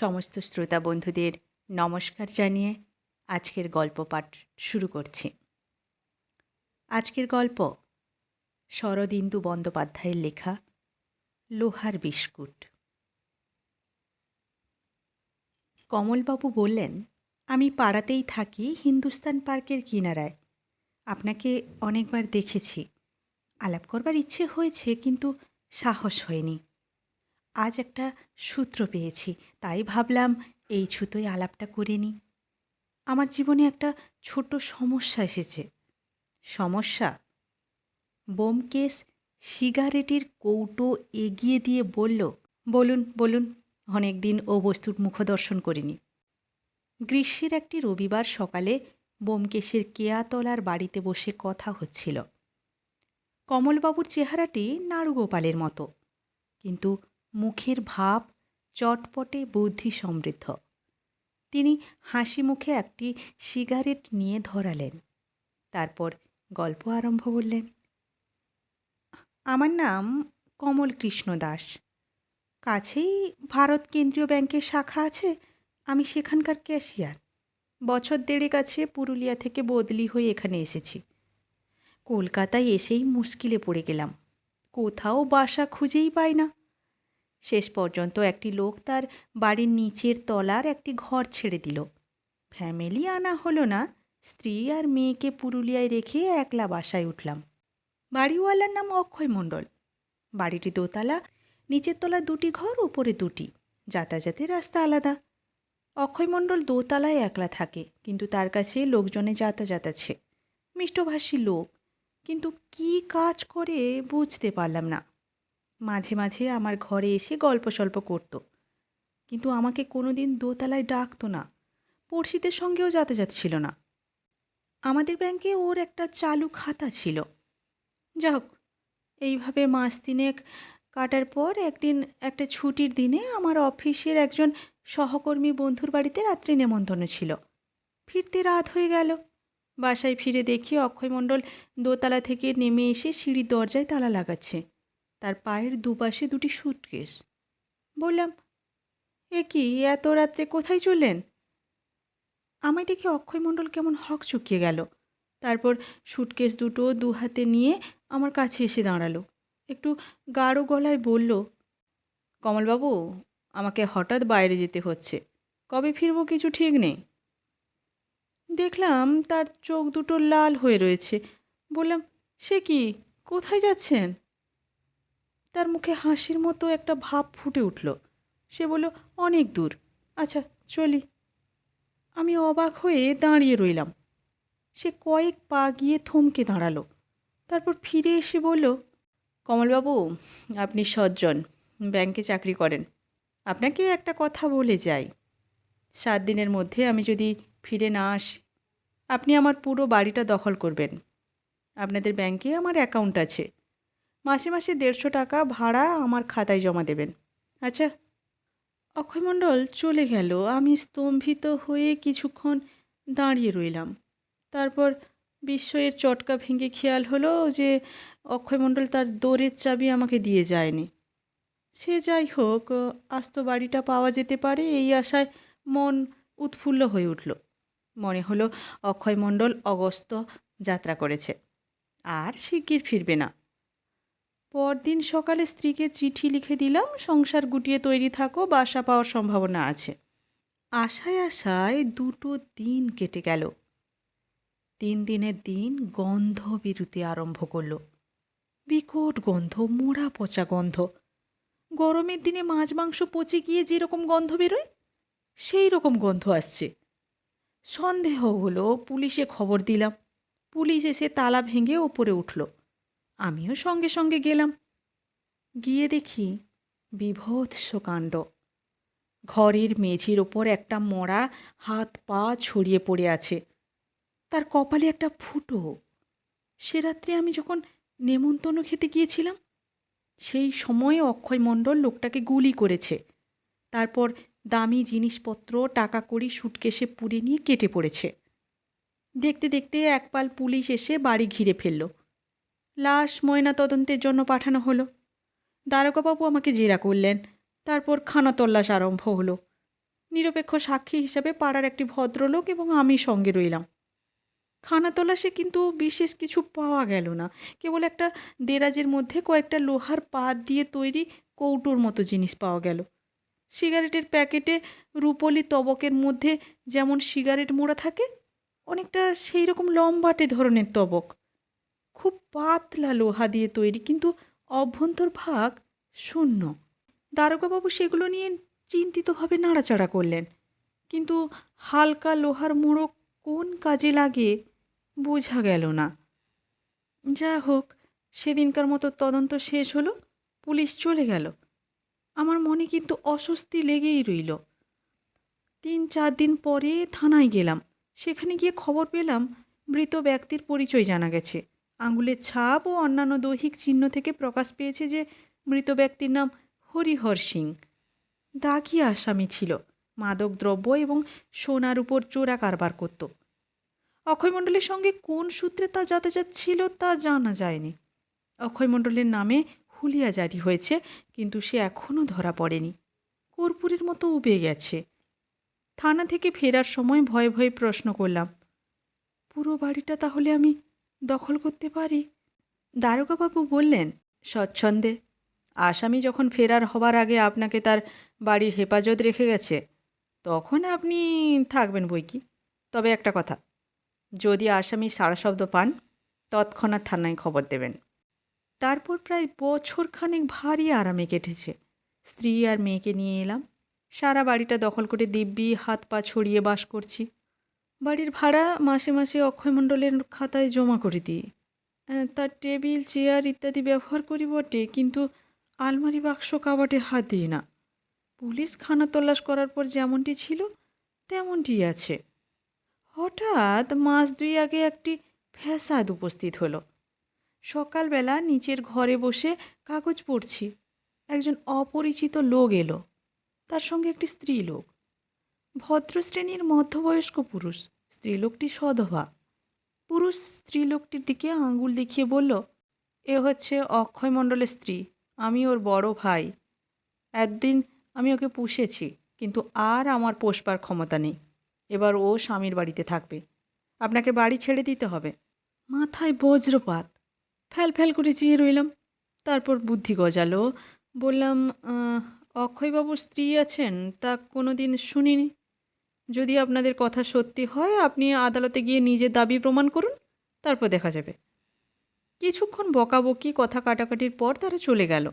সমস্ত শ্রোতা বন্ধুদের নমস্কার জানিয়ে আজকের গল্প পাঠ শুরু করছি। আজকের গল্প শরদিন্দু বন্দ্যোপাধ্যায়ের লেখা লোহার বিস্কুট। কমলবাবু বললেন, আমি পাড়াতেই থাকি হিন্দুস্তান পার্কের কিনারায়। আপনাকে অনেকবার দেখেছি। আলাপ করবার ইচ্ছে হয়েছে, কিন্তু সাহস হয়নি। আজ একটা সূত্র পেয়েছি, তাই ভাবলাম এই ছুতোয় আলাপটা করে নিই। আমার জীবনে একটা ছোট সমস্যা এসেছে। সমস্যা? বোমকেশ সিগারেটের কৌটো এগিয়ে দিয়ে বলল, বলুন বলুন। অনেক দিন ও বস্তুর মুখদর্শন করিনি। গ্রীষ্মের একটি রবিবার সকালে বোমকেশের কেয়াতলার বাড়িতে বসে কথা হচ্ছিল। কমলবাবুর চেহারাটি নাড়ুগোপালের মতো। কিন্তু মুখের ভাব চটপটে বুদ্ধি সমৃদ্ধ তিনি হাসি মুখে একটি সিগারেট নিয়ে ধরালেন। তারপর গল্প আরম্ভ করলেন। আমার নাম কমল কৃষ্ণ দাস। কাছেই ভারত কেন্দ্রীয় ব্যাংকের শাখা আছে। আমি সেখানকার ক্যাশিয়ার। বছর দেড়েক আছে পুরুলিয়া থেকে বদলি হয়ে এখানে এসেছি। কলকাতায় এসেই মুশকিলে পড়ে গেলাম। কোথাও বাসা খুঁজেই পাই না। শেষ পর্যন্ত একটি লোক তার বাড়ির নিচের তলার একটি ঘর ছেড়ে দিল। ফ্যামিলি আনা হলো না, স্ত্রী আর মেয়েকে পুরুলিয়ায় রেখে একলা বাসায় উঠলাম। বাড়িওয়ালার নাম অক্ষয় মণ্ডল। বাড়িটি দোতলা, নিচের তলা দুটি ঘর, উপরে দুটি। যাতায়াতের রাস্তা আলাদা। অক্ষয় মণ্ডল দোতলায় একলা থাকে, কিন্তু তার কাছে লোকজনে যাতায়াত আছে। মিষ্টভাষী লোক, কিন্তু কি কাজ করে বুঝতে পারলাম না। মাঝে মাঝে আমার ঘরে এসে গল্প সল্প করতো। কিন্তু আমাকে কোনো দিন দোতলায় ডাকতো না। পড়শিদের সঙ্গেও যাতায়াত ছিল না। আমাদের ব্যাংকে ওর একটা চালু খাতা ছিল। যা হোক এইভাবে মাস তিনেক কাটার পর একদিন একটা ছুটির দিনে আমার অফিসের একজন সহকর্মী বন্ধুর বাড়িতে রাত্রি নেমন্তন্ন ছিল। ফিরতে রাত হয়ে গেল। বাসায় ফিরে দেখি অক্ষয়মণ্ডল দোতলা থেকে নেমে এসে সিঁড়ির দরজায় তালা লাগাচ্ছে। তার পায়ের দুপাশে দুটি সুটকেস। বললাম, এ কি, এত রাত্রে কোথায় চললেন? আমায় দেখে অক্ষয়মণ্ডল কেমন হক চুকিয়ে গেল। তারপর সুটকেস দুটো দু হাতে নিয়ে আমার কাছে এসে দাঁড়াল। একটু গাঢ় গলায় বলল, কমলবাবু, আমাকে হঠাৎ বাইরে যেতে হচ্ছে। কবে ফিরবো কিছু ঠিক নেই? দেখলাম তার চোখ দুটো লাল হয়ে রয়েছে। বললাম, সে কি, কোথায় যাচ্ছেন? তার মুখে হাসির মতো একটা ভাব ফুটে উঠল। সে বলল, অনেক দূর। আচ্ছা চলি। আমি অবাক হয়ে দাঁড়িয়ে রইলাম। সে কয়েক পা গিয়ে থমকে দাঁড়াল। তারপর ফিরে এসে বলল, কমলবাবু, আপনি সজ্জন। ব্যাংকে চাকরি করেন। আপনাকে একটা কথা বলে যাই। সাত দিনের মধ্যে আমি যদি ফিরে না আসি, আপনি আমার পুরো বাড়িটা দখল করবেন। আপনাদের ব্যাংকে আমার অ্যাকাউন্ট আছে। মাসে মাসে দেড়শো টাকা ভাড়া আমার খাতায় জমা দেবেন। আচ্ছা অক্ষয়মণ্ডল চলে গেল। আমি স্তম্ভিত হয়ে কিছুক্ষণ দাঁড়িয়ে রইলাম। তারপর বিস্ময়ের চটকা ভেঙে খেয়াল হলো যে অক্ষয়মণ্ডল তার দৌড়ের চাবি আমাকে দিয়ে যায়নি। সে যাই হোক, আস্ত বাড়িটা পাওয়া যেতে পারে এই আশায় মন উৎফুল্ল হয়ে উঠল। মনে হলো অক্ষয়মণ্ডল অগস্ত যাত্রা করেছে। আর শিগগির ফিরবে না। পরদিন সকালে স্ত্রীকে চিঠি লিখে দিলাম, সংসার গুটিয়ে তৈরি থাকো, বাসা পাওয়ার সম্ভাবনা আছে। আশায় আশায় দুটো দিন কেটে গেল। তিন দিনের দিন গন্ধ বেরুতে আরম্ভ করল। বিকট গন্ধ, মোড়া পচা গন্ধ। গরমের দিনে মাছ মাংস পচে গিয়ে যেরকম গন্ধ বেরোয়, সেই রকম গন্ধ আসছে। সন্দেহ হলো, পুলিশে খবর দিলাম। পুলিশ এসে তালা ভেঙে ওপরে উঠল। আমিও সঙ্গে সঙ্গে গেলাম। গিয়ে দেখি বিভৎস কাণ্ড। ঘরের মেঝের ওপর একটা মরা হাত পা ছড়িয়ে পড়ে আছে। তার কপালে একটা ফুটো। সে রাত্রে আমি যখন নেমন্তন্ন খেতে গিয়েছিলাম, সেই সময়ে অক্ষয় মণ্ডল লোকটাকে গুলি করেছে। তারপর দামি জিনিসপত্র টাকা কড়ি সুটকেসে পুড়ে নিয়ে কেটে পড়েছে। দেখতে দেখতে একপাল পুলিশ এসে বাড়ি ঘিরে ফেলল। লাশ ময়না তদন্তের জন্য পাঠানো হলো। দ্বারকাবাবু আমাকে জেরা করলেন। তারপর খানা তল্লাশ আরম্ভ হলো। নিরপেক্ষ সাক্ষী হিসাবে পাড়ার একটি ভদ্রলোক এবং আমি সঙ্গে রইলাম। খানা তল্লাশে কিন্তু বিশেষ কিছু পাওয়া গেল না। কেবল একটা দেরাজের মধ্যে কয়েকটা লোহার পাত দিয়ে তৈরি কৌটোর মতো জিনিস পাওয়া গেল। সিগারেটের প্যাকেটে রুপোলি তবকের মধ্যে যেমন সিগারেট মোড়া থাকে, অনেকটা সেই রকম লম্বাটে ধরনের তবক। খুব পাতলা লোহা দিয়ে তৈরি, কিন্তু অভ্যন্তর ভাগ শূন্য। দারোগাবাবু সেগুলো নিয়ে চিন্তিতভাবে নাড়াচাড়া করলেন। কিন্তু হালকা লোহার মোড়ক কোন কাজে লাগে বোঝা গেল না। যা হোক, সেদিনকার মতো তদন্ত শেষ হলো, পুলিশ চলে গেল। আমার মনে কিন্তু অস্বস্তি লেগেই রইল। তিন চার দিন পরে থানায় গেলাম। সেখানে গিয়ে খবর পেলাম, মৃত ব্যক্তির পরিচয় জানা গেছে। আঙুলের ছাপ ও অন্যান্য দৈহিক চিহ্ন থেকে প্রকাশ পেয়েছে যে মৃত ব্যক্তির নাম হরিহর সিং। দাগি আসামি ছিল, মাদক দ্রব্য এবং সোনার উপর চোরা কারবার করত। অক্ষয় মণ্ডলের সঙ্গে কোন সূত্রে তা যাতায়াত ছিল তা জানা যায়নি। অক্ষয় মণ্ডলের নামে হুলিয়া জারি হয়েছে, কিন্তু সে এখনও ধরা পড়েনি। কর্পূরের মতো উবে গেছে। থানা থেকে ফেরার সময় ভয়ে ভয়ে প্রশ্ন করলাম, পুরো বাড়িটা তাহলে আমি দখল করতে পারি? দারোগাবাবু বললেন, স্বচ্ছন্দে। আসামি যখন ফেরার হবার আগে আপনাকে তার বাড়ির হেফাজত রেখে গেছে, তখন আপনি থাকবেন বই কি? তবে একটা কথা, যদি আসামি সারা শব্দ পান, তৎক্ষণাৎ থানায় খবর দেবেন। তারপর প্রায় বছর খানেক ভারী আরামে কেটেছে। স্ত্রী আর মেয়েকে নিয়ে এলাম। সারা বাড়িটা দখল করে দিব্যি হাত পা ছড়িয়ে বাস করছি। বাড়ির ভাড়া মাসে মাসে অক্ষয় মণ্ডলের খাতায় জমা করে দিই। তার টেবিল, চেয়ার ইত্যাদি ব্যবহার করি বটে, কিন্তু আলমারি বাক্স কাবাটে হাত দিই না। পুলিশ খানা তল্লাশ করার পর যেমনটি ছিল, তেমনটি আছে। হঠাৎ মাস দুই আগে একটি ফ্যাসাদ উপস্থিত হলো। সকালবেলা নিচের ঘরে বসে কাগজ পড়ছি। একজন অপরিচিত লোক এলো। তার সঙ্গে একটি স্ত্রী লোক ভদ্রশ্রেণীর মধ্যবয়স্ক পুরুষ, স্ত্রীলোকটি সধবা। পুরুষ স্ত্রীলোকটির দিকে আঙ্গুল দেখিয়ে বলল, এ হচ্ছে অক্ষয় মণ্ডলের স্ত্রী, আমি ওর বড় ভাই। একদিন আমি ওকে পুষেছি, কিন্তু আর আমার পোষবার ক্ষমতা নেই। এবার ও স্বামীর বাড়িতে থাকবে। আপনাকে বাড়ি ছেড়ে দিতে হবে। মাথায় বজ্রপাত। ফ্যাল ফ্যাল করে চেয়ে রইলাম। তারপর বুদ্ধি গজালো। বললাম অক্ষয়বাবুর স্ত্রী আছেন, তা কোনো দিন শুনিনি। যদি আপনাদের কথা সত্যি হয়, আপনি আদালতে গিয়ে নিজের দাবি প্রমাণ করুন, তারপর দেখা যাবে। কিছুক্ষণ বকাবকি, কথা কাটাকাটির পর তারা চলে গেল।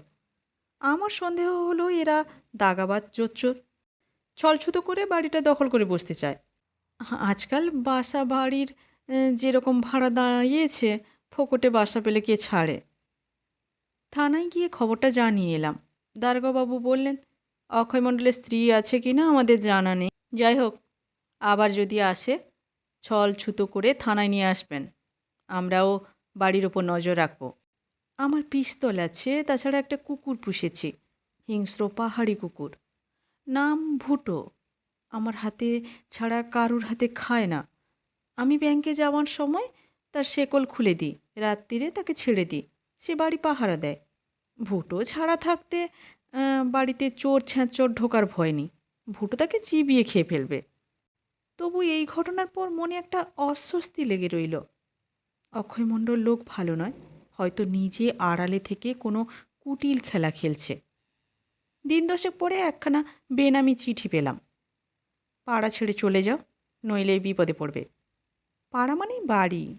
আমার সন্দেহ হলো এরা দাগাবাজ, জোচ্চোর। ছলছুতো করে বাড়িটা দখল করে বসতে চায়। আজকাল বাসা বাড়ির যেরকম ভাড়া দাঁড়িয়েছে, ফোকটে বাসা পেলে কে ছাড়ে? থানায় গিয়ে খবরটা জানিয়ে এলাম। দারোগাবাবু বললেন অক্ষয় মণ্ডলের স্ত্রী আছে কি না আমাদের জানা নেই। যাই হোক আবার যদি আসে, ছল ছুতো করে থানায় নিয়ে আসবেন। আমরাও বাড়ির ওপর নজর রাখব। আমার পিস্তল আছে, তাছাড়া একটা কুকুর পুষেছি। হিংস্র পাহাড়ি কুকুর। নাম ভুটো। আমার হাতে ছাড়া কারুর হাতে খায় না। আমি ব্যাংকে যাওয়ার সময় তার শেকল খুলে দিই রাত্রিরে তাকে ছেড়ে দিই। সে বাড়ি পাহারা দেয়। ভুটো ছাড়া থাকতে বাড়িতে চোর ছ্যাঁচোর ঢোকার ভয় নেই। ভুটো তাকে চিবিয়ে খেয়ে ফেলবে। তবু এই ঘটনার পর মনে একটা অস্বস্তি লেগে রইল। অক্ষয়মণ্ডল লোক ভালো নয়, হয়তো নিজে আড়ালে থেকে কোনো কুটিল খেলা খেলছে। দিন দশেক পরে একখানা বেনামি চিঠি পেলাম। পাড়া ছেড়ে চলে যাও, নইলে বিপদে পড়বে। পাড়া মানেই বাড়ি।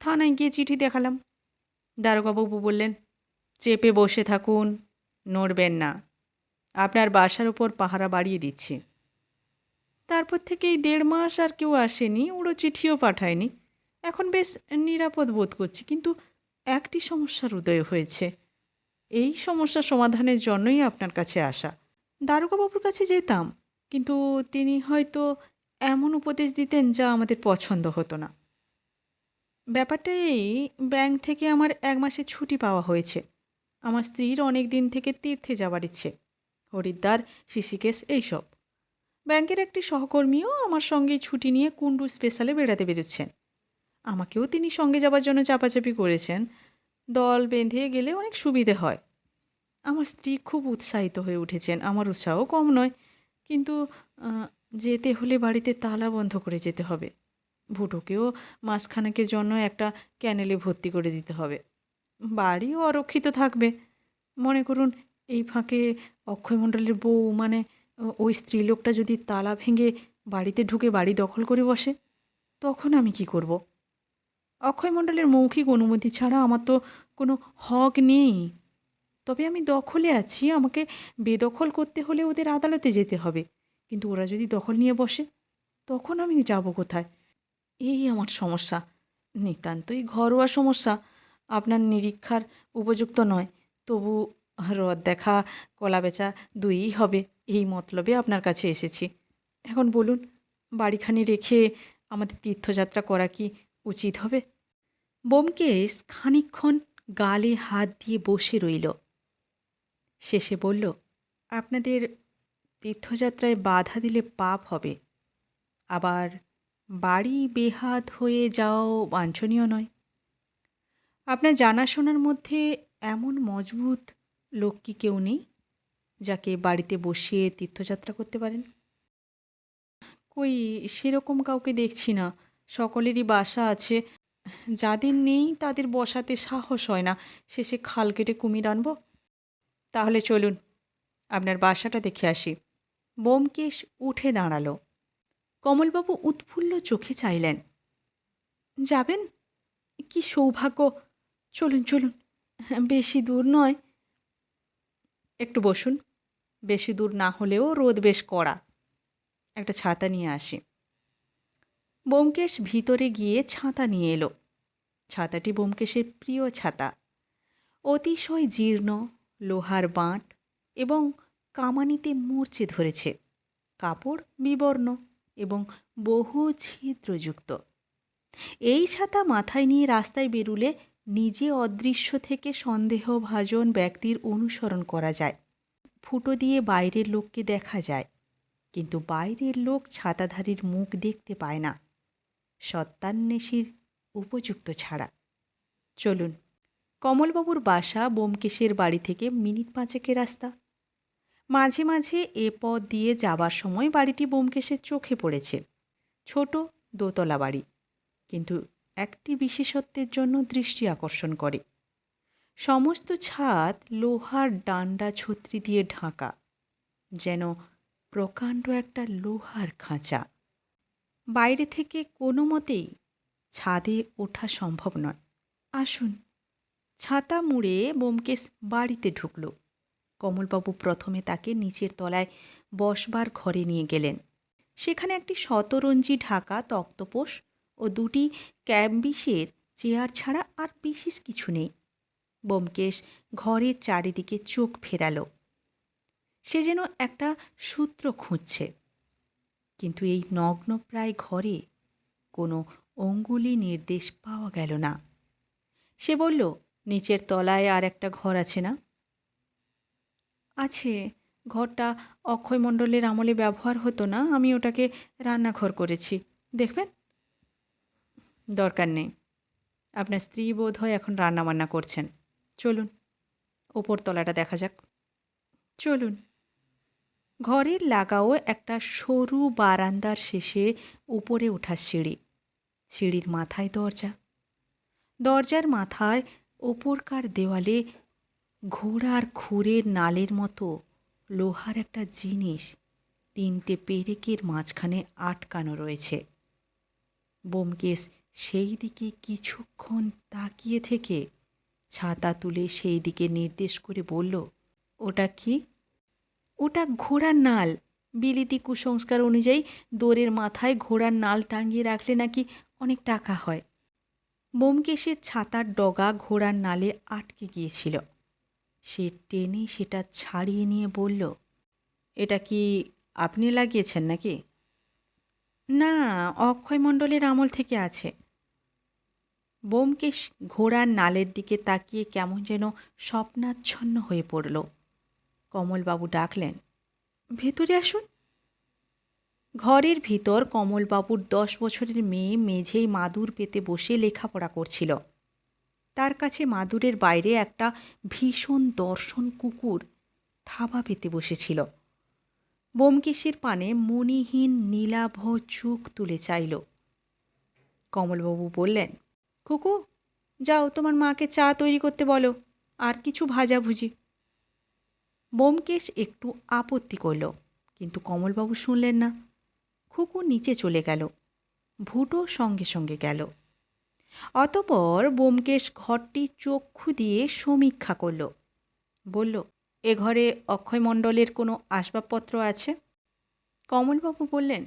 থানায় গিয়ে চিঠি দেখালাম। দারোগাবাবু বললেন, চেপে বসে থাকুন, নড়বেন না। আপনার বাসার উপর পাহারা বাড়িয়ে দিচ্ছি। তারপর থেকে এই দেড় মাস আর কেউ আসেনি, ওরও চিঠিও পাঠায়নি। এখন বেশ নিরাপদ বোধ করছি, কিন্তু একটি সমস্যার উদয় হয়েছে। এই সমস্যা সমাধানের জন্যই আপনার কাছে আসা। দারোগাবাবুর কাছে যেতাম, কিন্তু তিনি হয়তো এমন উপদেশ দিতেন যা আমাদের পছন্দ হতো না। ব্যাপারটা এই, ব্যাংক থেকে আমার এক মাসে ছুটি পাওয়া হয়েছে। আমার স্ত্রীর অনেক দিন থেকে তীর্থে যাওয়ার ইচ্ছে। হরিদ্বার, ঋষিকেশ, এইসব। ব্যাংকের একটি সহকর্মীও আমার সঙ্গে ছুটি নিয়ে কুন্ডু স্পেশালে বেড়াতে বেরোচ্ছেন। আমাকেও তিনি সঙ্গে যাওয়ার জন্য চাপাচাপি করেছেন। দল বেঁধে গেলে অনেক সুবিধে হয়। আমার স্ত্রী খুব উৎসাহিত হয়ে উঠেছেন। আমার উৎসাহ কম নয়। কিন্তু যেতে হলে বাড়িতে তালা বন্ধ করে যেতে হবে। ভুটোকেও মাসখানেকের জন্য একটা ক্যানেলে ভর্তি করে দিতে হবে। বাড়িও অরক্ষিত থাকবে। মনে করুন, এই ফাঁকে অক্ষয়মণ্ডলের বউ মানে ওই স্ত্রীলোকটা যদি তালা ভেঙে বাড়িতে ঢুকে বাড়ি দখল করে বসে, তখন আমি কি করব? অক্ষয় মণ্ডলের মৌখিক অনুমতি ছাড়া আমার তো কোনো হক নেই। তবে আমি দখলে আছি, আমাকে বেদখল করতে হলে ওদের আদালতে যেতে হবে। কিন্তু ওরা যদি দখল নিয়ে বসে, তখন আমি যাব কোথায়? এই আমার সমস্যা। নিতান্তই ঘরোয়া সমস্যা। আপনার নিরীক্ষার উপযুক্ত নয়, তবু রদ দেখা কলা বেচা দুইই হবে। এই মতলবে আপনার কাছে এসেছি। এখন বলুন, বাড়িখানি রেখে আমাদের তীর্থযাত্রা করা কি উচিত হবে? বোমকেশ খানিকক্ষণ গালে হাত দিয়ে বসে রইল। শেষে বলল, আপনাদের তীর্থযাত্রায় বাধা দিলে পাপ হবে। আবার বাড়ি বেহাত হয়ে যাওয়াও বাঞ্ছনীয় নয়। আপনার জানাশোনার মধ্যে এমন মজবুত লোক কি কেউ নেই? যাকে বাড়িতে বসিয়ে তীর্থযাত্রা করতে পারেন? কই, সেরকম কাউকে দেখছি না। সকলেরই বাসা আছে। যাদের নেই, তাদের বসাতে সাহস হয় না। শেষে খাল কেটে কুমির আনব। তাহলে চলুন, আপনার বাসাটা দেখে আসি। বোমকেশ উঠে দাঁড়াল। কমলবাবু উৎফুল্ল চোখে চাইলেন। যাবেন? কি সৌভাগ্য! চলুন চলুন। বেশি দূর নয়। একটু বসুন। বেশি দূর না হলেও রোদ বেশ কড়া। একটা ছাতা নিয়ে আসি। বোমকেশ ভিতরে গিয়ে ছাতা নিয়ে এলো। ছাতাটি বোমকেশের প্রিয় ছাতা। অতিশয় জীর্ণ, লোহার বাঁট এবং কামানিতে মরচে ধরেছে। কাপড় বিবর্ণ এবং বহু ছিদ্রযুক্ত। এই ছাতা মাথায় নিয়ে রাস্তায় বেরুলে নিজে অদৃশ্য থেকে সন্দেহভাজন ব্যক্তির অনুসরণ করা যায়। ফুটো দিয়ে বাইরের লোককে দেখা যায়, কিন্তু বাইরের লোক ছাতাধারীর মুখ দেখতে পায় না। সত্যান্বেষীর উপযুক্ত ছাড়া। চলুন, কমলবাবুর বাসা বোমকেশের বাড়ি থেকে মিনিট পাঁচেকের রাস্তা। মাঝে মাঝে এ পথ দিয়ে যাবার সময় বাড়িটি বোমকেশের চোখে পড়েছে। ছোট, দোতলা বাড়ি, কিন্তু একটি বিশেষত্বের জন্য দৃষ্টি আকর্ষণ করে। সমস্ত ছাদ লোহার ডান্ডা ছত্রি দিয়ে ঢাকা, যেন প্রকাণ্ড একটা লোহার খাঁচা। বাইরে থেকে কোনো মতেই ছাদে ওঠা সম্ভব নয়। আসুন, ছাতা মুড়ে বোমকেশ বাড়িতে ঢুকল। কমলবাবু প্রথমে তাকে নিচের তলায় বসবার ঘরে নিয়ে গেলেন। সেখানে একটি শতরঞ্জি ঢাকা, তক্তপোষ ও দুটি ক্যাম্বিসের চেয়ার ছাড়া আর বিশেষ কিছু নেই। বোমকেশ ঘরের চারিদিকে চোখ ফেরালো। সে যেন একটা সূত্র খুঁজছে। কিন্তু এই নগ্নপ্রায় ঘরে কোনো অঙ্গুলি নির্দেশ পাওয়া গেল না। সে বলল, নিচের তলায় আর একটা ঘর আছে না? আছে। ঘরটা অক্ষয়মণ্ডলের আমলে ব্যবহার হতো না। আমি ওটাকে রান্নাঘর করেছি। দেখবেন? দরকার নেই। আপনার স্ত্রী বোধ হয় এখন রান্নাবান্না করছেন। চলুন ওপর তলাটা দেখা যাক। চলুন। ঘরের লাগাও একটা সরু বারান্দার শেষে উপরে ওঠার সিঁড়ি। সিঁড়ির মাথায় দরজা। দরজার মাথায় ওপরকার দেওয়ালে ঘোড়ার খুরের নালের মতো লোহার একটা জিনিস, তিনটে পেরেকের মাঝখানে আটকানো রয়েছে। বোমকেশ সেই দিকে কিছুক্ষণ তাকিয়ে থেকে ছাতা তুলে সেই দিকে নির্দেশ করে বলল, ওটা কি? ওটা ঘোড়ার নাল। বিলিতি কুসংস্কার অনুযায়ী দোরের মাথায় ঘোড়ার নাল টাঙিয়ে রাখলে নাকি অনেক টাকা হয়। বোমকেশের ছাতার ডগা ঘোড়ার নালে আটকে গিয়েছিল। সে টেনে সেটা ছাড়িয়ে নিয়ে বলল, এটা কি আপনি লাগিয়েছেন নাকি? না অক্ষয় মণ্ডলের আমল থেকে আছে। বোমকেশ ঘোড়ার নালের দিকে তাকিয়ে কেমন যেন স্বপ্নাচ্ছন্ন হয়ে পড়ল। কমলবাবু ডাকলেন, ভেতরে আসুন। ঘরের ভিতর কমলবাবুর দশ বছরের মেয়ে মেঝেই মাদুর পেতে বসে লেখাপড়া করছিল। তার কাছে মাদুরের বাইরে একটা ভীষণ দর্শন কুকুর থাবা পেতে বসেছিল। বোমকেশের পানে মণিহীন, নীলাভ চোখ তুলে চাইল। কমলবাবু বললেন কুকু, যাও তোমার মাকে চা তৈরি করতে বলো, আর কিছু ভাজাভুজি। বোমকেশ একটু আপত্তি করল, কিন্তু কমলবাবু শুনলেন না। খুকু নিচে চলে গেল ভুটো সঙ্গে সঙ্গে গেল। অতপর বোমকেশ ঘরটি চক্ষু দিয়ে সমীক্ষা করল, বলল, এ ঘরে অক্ষয় মণ্ডলের কোনো আসবাবপত্র আছে? কমলবাবু বললেন,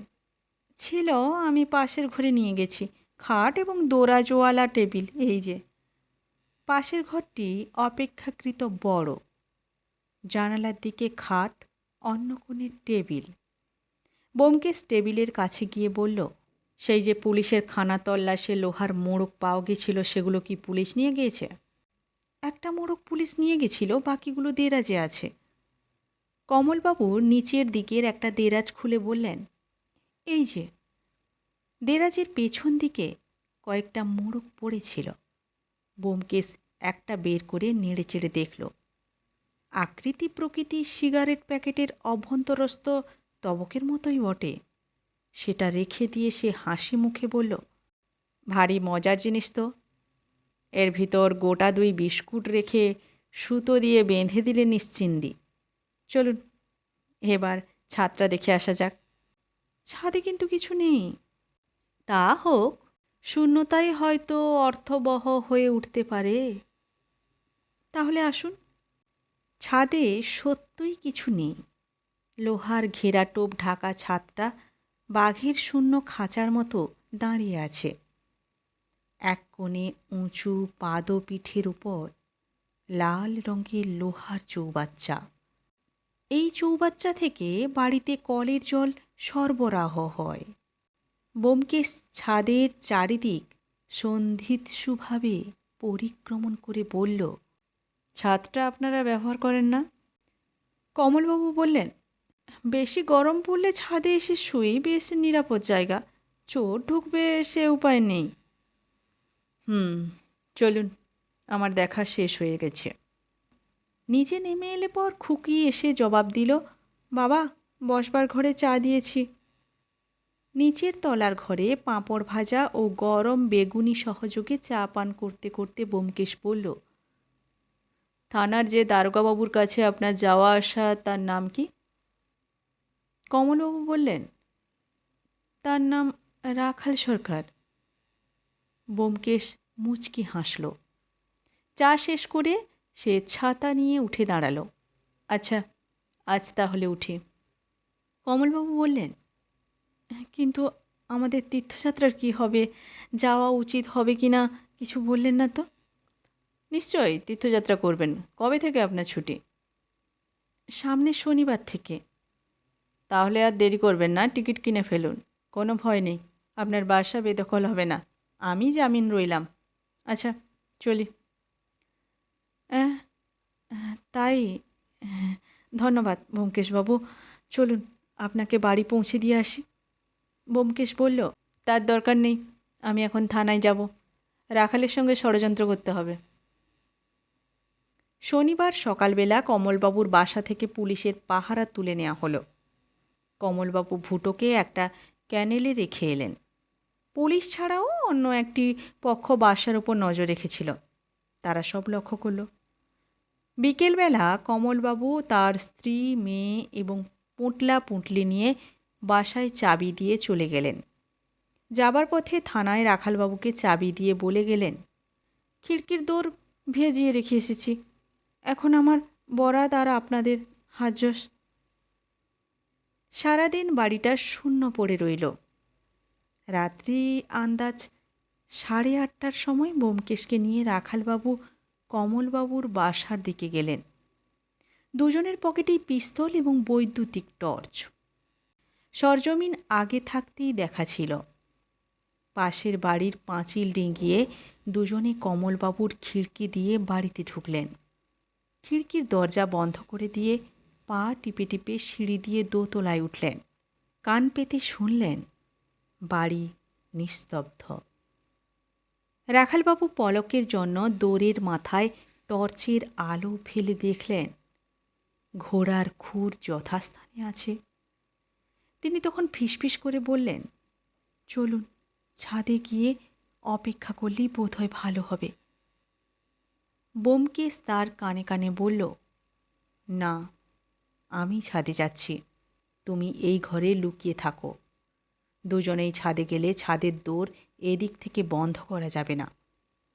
ছিল, আমি পাশের ঘরে নিয়ে গেছি। খাট এবং দোরাজওয়ালা টেবিল, এই যে। পাশের ঘরটি অপেক্ষাকৃত বড়। জানালার দিকে খাট, অন্য কোণে টেবিল। বোমকেশ টেবিলের কাছে গিয়ে বলল, সেই যে পুলিশের খানা তল্লাশে লোহার মোড়ক পাওয়া গেছিল, সেগুলো কি পুলিশ নিয়ে গিয়েছে? একটা মোড়ক পুলিশ নিয়ে গেছিল, বাকিগুলো দেরাজে আছে। কমলবাবু নিচের দিকের একটা দেরাজ খুলে বললেন, এই যে দেরাজের পেছন দিকে কয়েকটা মোড়ক পড়েছিল। বোমকেশ একটা বের করে নেড়ে চেড়ে দেখল। আকৃতি প্রকৃতি সিগারেট প্যাকেটের অভ্যন্তরস্থ তবকের মতোই বটে। সেটা রেখে দিয়ে সে হাসি মুখে বলল, ভারী মজার জিনিস তো। এর ভিতর গোটা দুই বিস্কুট রেখে সুতো দিয়ে বেঁধে দিলে নিশ্চিন্দি চলুন, এবার ছাদটা দেখে আসা যাক। ছাদে কিন্তু কিছু নেই। তা হোক, শূন্যতাই হয়তো অর্থবহ হয়ে উঠতে পারে। তাহলে আসুন, ছাদে সত্যই কিছু নেই। লোহার ঘেরা টোপ ঢাকা ছাদটা বাঘের শূন্য খাঁচার মতো দাঁড়িয়ে আছে। এক কোণে উঁচু পাদপিঠের উপর লাল রঙের লোহার চৌবাচ্চা। এই চৌবাচ্চা থেকে বাড়িতে কলের জল সরবরাহ হয়। বোমকেশ ছাদের চারিদিক সন্ধিৎসুভাবে পরিক্রমণ করে বলল, ছাদটা আপনারা ব্যবহার করেন না? কমলবাবু বললেন, বেশি গরম পড়লে ছাদে এসে শুই বেশ নিরাপদ জায়গা, চোর ঢুকবে সে উপায় নেই। হুম, চলুন, আমার দেখা শেষ হয়ে গেছে। নিচে নেমে এলে পর খুকি এসে জবাব দিল, বাবা, বসবার ঘরে চা দিয়েছি। নিচের তলার ঘরে পাঁপড় ভাজা ও গরম বেগুনি সহযোগে চা পান করতে করতে বোমকেশ বলল, থানার যে দারোগাবাবুর কাছে আপনার যাওয়া আসা, তার নাম কি? কমলবাবু বললেন, তার নাম রাখাল সরকার। বোমকেশ মুচকি হাসল। চা শেষ করে সে ছাতা নিয়ে উঠে দাঁড়াল। আচ্ছা আজ তাহলে উঠি। কমলবাবু বললেন কিন্তু আমাদের তীর্থযাত্রার কি হবে? যাওয়া উচিত হবে কি না? কিছু বললেন না তো? নিশ্চয়ই তীর্থযাত্রা করবেন। কবে থেকে আপনার ছুটি? সামনে শনিবার থেকে। তাহলে আর দেরি করবেন না, টিকিট কিনে ফেলুন। কোনো ভয় নেই, আপনার বাসা বেদখল হবে না। আমি জামিন রইলাম। আচ্ছা চলি। তাই ধন্যবাদ ব্যোমকেশবাবু চলুন, আপনাকে বাড়ি পৌঁছে দিয়ে আসি। ব্যোমকেশ বলল, তার দরকার নেই, আমি এখন থানায় যাব। রাখালের সঙ্গে ষড়যন্ত্র করতে হবে। শনিবার সকালবেলা কমলবাবুর বাসা থেকে পুলিশের পাহারা তুলে নেওয়া হলো। কমলবাবু ভুটোকে একটা ক্যানেলে রেখে এলেন। পুলিশ ছাড়াও অন্য একটি পক্ষ বাসার ওপর নজর রেখেছিল। তারা সব লক্ষ্য করল। বিকেলবেলা কমলবাবু তার স্ত্রী, মেয়ে এবং পুঁটলা পুঁটলি নিয়ে বাসায় চাবি দিয়ে চলে গেলেন। যাবার পথে থানায় রাখালবাবুকে চাবি দিয়ে বলে গেলেন, খিড়কির দৌড় ভেজিয়ে রেখে এসেছি। এখন আমার বরাত আর আপনাদের হাজস সারাদিন বাড়িটা শূন্য পড়ে রইল। রাত্রি আন্দাজ সাড়ে আটটার সময় বোমকেশকে নিয়ে রাখালবাবু কমলবাবুর বাসার দিকে গেলেন। দুজনের পকেটেই পিস্তল এবং বৈদ্যুতিক টর্চ। সরজমিন আগে থাকতেই দেখা ছিল। পাশের বাড়ির পাঁচিল ডিঙিয়ে দুজনে কমলবাবুর খিড়কি দিয়ে বাড়িতে ঢুকলেন। খিড়কির দরজা বন্ধ করে দিয়ে পা টিপে টিপে সিঁড়ি দিয়ে দোতলায় উঠলেন। কান পেতে শুনলেন, বাড়ি নিস্তব্ধ। রাখালবাবু পলকের জন্য দৌড়ের মাথায় টর্চের আলো ফেলে দেখলেন, ঘোড়ার খুর যথাস্থানে আছে। তিনি তখন ফিসফিস করে বললেন, চলুন, ছাদে গিয়ে অপেক্ষা করলেই বোধহয় ভালো হবে। বোমকেশ তার কানে কানে বলল, না, আমি ছাদে যাচ্ছি। তুমি এই ঘরে লুকিয়ে থাকো। দুজনেই ছাদে গেলে ছাদের দোর এদিক থেকে বন্ধ করা যাবে না।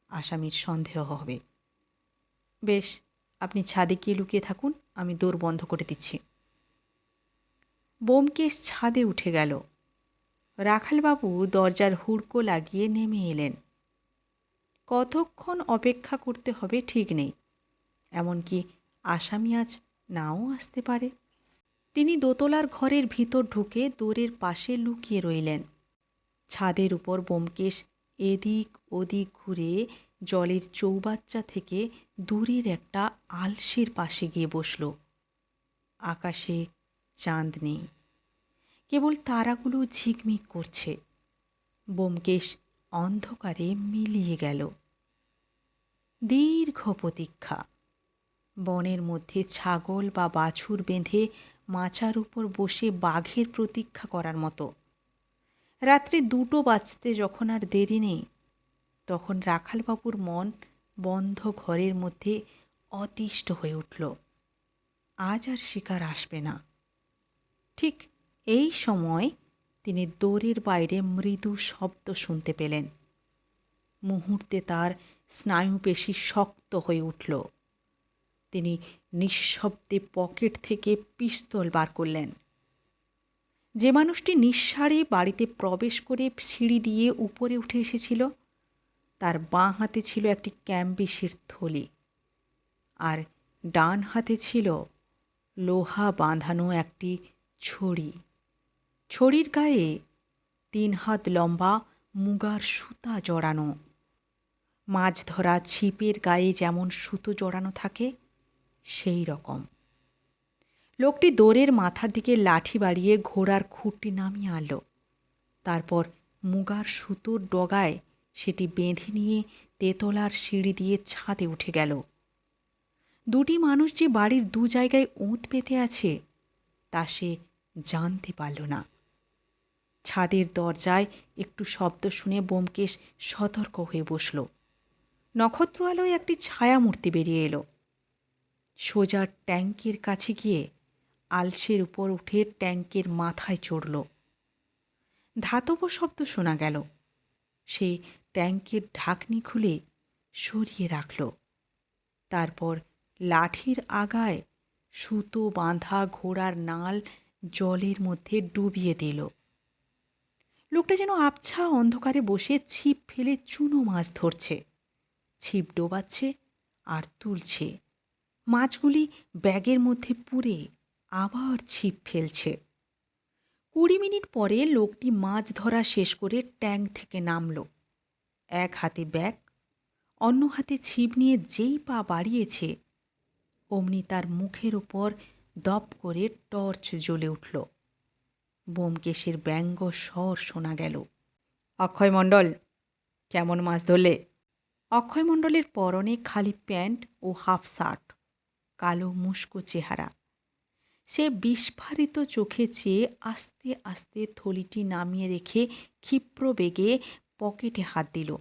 আসামির সন্দেহ হবে। বেশ, আপনি ছাদে গিয়ে লুকিয়ে থাকুন, আমি দোর বন্ধ করে দিচ্ছি। বোমকেশ ছাদে উঠে গেল। রাখালবাবু দরজার হুড়কো লাগিয়ে নেমে এলেন। কতক্ষণ অপেক্ষা করতে হবে ঠিক নেই, এমনকি আসামি আজ নাও আসতে পারে। তিনি দোতলার ঘরের ভিতর ঢুকে দোরের পাশে লুকিয়ে রইলেন। ছাদের উপর বোমকেশ এদিক ওদিক ঘুরে জলের চৌবাচ্চা থেকে দূরের একটা আলসির পাশে গিয়ে বসল। আকাশে চাঁদ নেই কেবল তারাগুলো ঝিকমিক করছে। বোমকেশ অন্ধকারে মিলিয়ে গেল। দীর্ঘ প্রতীক্ষা। বনের মধ্যে ছাগল বা বাছুর বেঁধে মাচার উপর বসে বাঘের প্রতীক্ষা করার মতো। রাত্রি দুটো বাজতে যখন আর দেরি নেই, তখন রাখালবাবুর মন বন্ধ ঘরের মধ্যে অতিষ্ঠ হয়ে উঠল। আজ আর শিকার আসবে না। ঠিক এই সময় তিনি দড়ির বাইরে মৃদু শব্দ শুনতে পেলেন। মুহূর্তে তার স্নায়ুপেশি শক্ত হয়ে উঠল। তিনি নিঃশব্দে পকেট থেকে পিস্তল বার করলেন। যে মানুষটি নিঃসারে বাড়িতে প্রবেশ করে সিঁড়ি দিয়ে উপরে উঠে এসেছিল, তার বাঁ হাতে ছিল একটি ক্যাম্বিসের থলি আর ডান হাতে ছিল লোহা বাঁধানো একটি ছড়ি। ছড়ির গায়ে তিন হাত লম্বা মুগার সুতা জড়ানো। মাছ ধরা ছিপের গায়ে যেমন সুতো জড়ানো থাকে, সেই রকম। লোকটি দোরের মাথার দিকে লাঠি বাড়িয়ে ঘোড়ার খুঁটটি নামিয়ে আনলো। তারপর মুগার সুতোর ডগায় সেটি বেঁধে নিয়ে তেতলার সিঁড়ি দিয়ে ছাদে উঠে গেল। দুটি মানুষ যে বাড়ির দু জায়গায় ওঁত পেতে আছে তা সে জানতে পারল না। ছাদের দরজায় একটু শব্দ শুনে বোমকেশ সতর্ক হয়ে বসল। নক্ষত্র আলোয় একটি ছায়ামূর্তি বেরিয়ে এলো। সোজা ট্যাঙ্কের কাছে গিয়ে আলসের উপর উঠে ট্যাঙ্কের মাথায় চড়ল। ধাতব শব্দ শোনা গেল। সে ট্যাঙ্কের ঢাকনি খুলে সরিয়ে রাখল। তারপর লাঠির আগায় সুতো বাঁধা ঘোড়ার নাল জলের মধ্যে ডুবিয়ে দিল। লোকটা যেন আবছা অন্ধকারে বসে ছিপ ফেলে চুনো মাছ ধরছে। ছিপ ডোবাচ্ছে আর তুলছে। মাছগুলি ব্যাগের মধ্যে পুরে আবার ছিপ ফেলছে। কুড়ি মিনিট পরে লোকটি মাছ ধরা শেষ করে ট্যাঙ্ক থেকে নামল। এক হাতে ব্যাগ, অন্য হাতে ছিপ নিয়ে যেই পা বাড়িয়েছে অমনি তার মুখের ওপর দপ করে টর্চ জ্বলে উঠল। বোমকেশের ব্যঙ্গ স্বর শোনা গেল। অক্ষয় মণ্ডল কেমন মাছ ধরলে? অক্ষয় মণ্ডলের পরনে খালি প্যান্ট ও হাফ শার্ট কালো মুস্কো চেহারা। সে বিস্ফারিত চোখে চেয়ে আস্তে আস্তে থলিটি নামিয়ে রেখে ক্ষিপ্র বেগে পকেটে হাত দিল।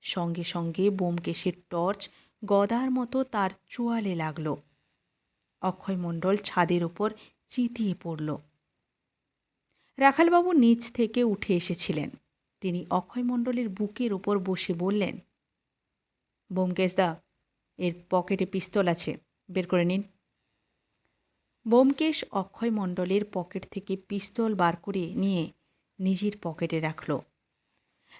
সঙ্গে সঙ্গে বোমকেশের টর্চ গদার মতো তার চোয়ালে লাগল। অক্ষয় মণ্ডল ছাদের ওপর চিতিয়ে পড়ল। রাখালবাবু নিচ থেকে উঠে এসেছিলেন। তিনি অক্ষয় মণ্ডলের বুকের ওপর বসে বললেন, বোমকেশদা, এর পকেটে পিস্তল আছে, বের করে নিন। বোমকেশ অক্ষয় মণ্ডলের পকেট থেকে পিস্তল বার করে নিয়ে নিজের পকেটে রাখল।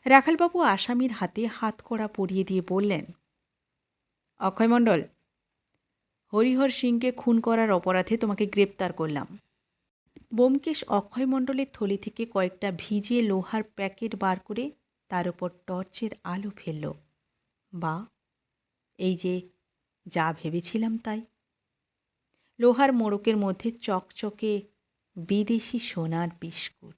রাখালবাবু আসামির হাতে হাত কড়া পরিয়ে দিয়ে বললেন অক্ষয় মণ্ডল, হরিহর সিংকে খুন করার অপরাধে তোমাকে গ্রেপ্তার করলাম। বোমকেশ অক্ষয় মণ্ডলের থলি থেকে কয়েকটা ভিজে লোহার প্যাকেট বার করে তার ওপর টর্চের আলো ফেলল। বা, এই যে, যা ভেবেছিলাম তাই। লোহার মোড়কের মধ্যে চকচকে বিদেশি সোনার বিস্কুট।